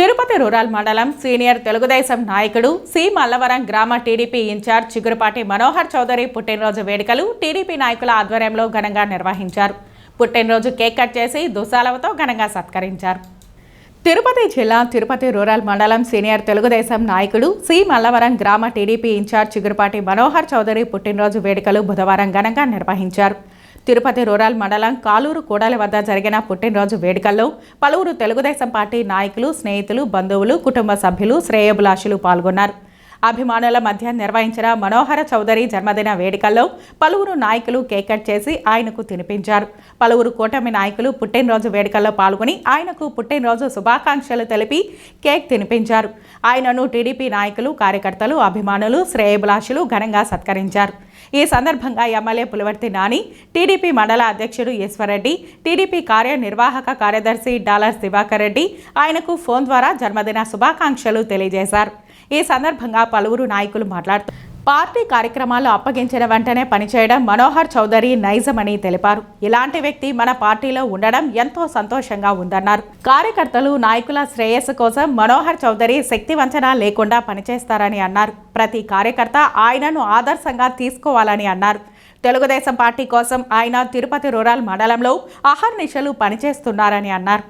Tirupati rural మండలం senior Telugu Desam నాయకుడు C. Mallavaram గ్రామ టీడీపీ ఇన్ఛార్జ్ చిగురుపాటి మనోహర్ చౌదరి పుట్టినరోజు వేడుకలు టీడీపీ నాయకుల ఆధ్వర్యంలో ఘనంగా నిర్వహించారు. పుట్టినరోజు కేక్ కట్ చేసి దుశాలవతో ఘనంగా సత్కరించారు. తిరుపతి జిల్లా తిరుపతి రూరల్ మండలం సీనియర్ తెలుగుదేశం నాయకుడు సి. మల్లవరం గ్రామ టీడీపీ ఇన్ఛార్జ్ చిగురుపాటి మనోహర్ చౌదరి పుట్టినరోజు వేడుకలు బుధవారం ఘనంగా నిర్వహించారు. తిరుపతి రూరల్ మండలం కాలూరు కూడలి వద్ద జరిగిన పుట్టినరోజు వేడుకల్లో పలువురు తెలుగుదేశం పార్టీ నాయకులు స్నేహితులు బంధువులు కుటుంబ సభ్యులు శ్రేయభిలాషులు పాల్గొన్నారు. అభిమానుల మధ్య నిర్వహించిన మనోహర చౌదరి జన్మదిన వేడుకల్లో పలువురు నాయకులు కేక్ కట్ చేసి ఆయనకు తినిపించారు. పలువురు కూటమి నాయకులు పుట్టినరోజు వేడుకల్లో పాల్గొని ఆయనకు పుట్టినరోజు శుభాకాంక్షలు తెలిపి కేక్ తినిపించారు. ఆయనను టీడీపీ నాయకులు కార్యకర్తలు అభిమానులు శ్రేయభిలాషులు ఘనంగా సత్కరించారు. ఈ సందర్భంగా ఎమ్మెల్యే పులివర్తి నాని టీడీపీ మండల అధ్యక్షుడు ఈశ్వర్రెడ్డి టీడీపీ కార్యనిర్వాహక కార్యదర్శి డాలర్ దివాకర్ రెడ్డి ఆయనకు ఫోన్ ద్వారా జన్మదిన శుభాకాంక్షలు తెలియజేశారు. ఈ సందర్భంగా పలువురు నాయకులు మాట్లాడుతూ పార్టీ కార్యక్రమాలు అప్పగించిన వెంటనే పనిచేయడం మనోహర్ చౌదరి నైజమని తెలిపారు. ఇలాంటి వ్యక్తి మన పార్టీలో ఉండడం ఎంతో సంతోషంగా ఉందన్నారు. కార్యకర్తలు నాయకుల శ్రేయస్సు కోసం మనోహర్ చౌదరి శక్తి వంచన లేకుండా పనిచేస్తారని అన్నారు. ప్రతి కార్యకర్త ఆయనను ఆదర్శంగా తీసుకోవాలని అన్నారు. తెలుగుదేశం పార్టీ కోసం ఆయన తిరుపతి రూరల్ మండలంలో అహర్నిశలు పనిచేస్తున్నారని అన్నారు.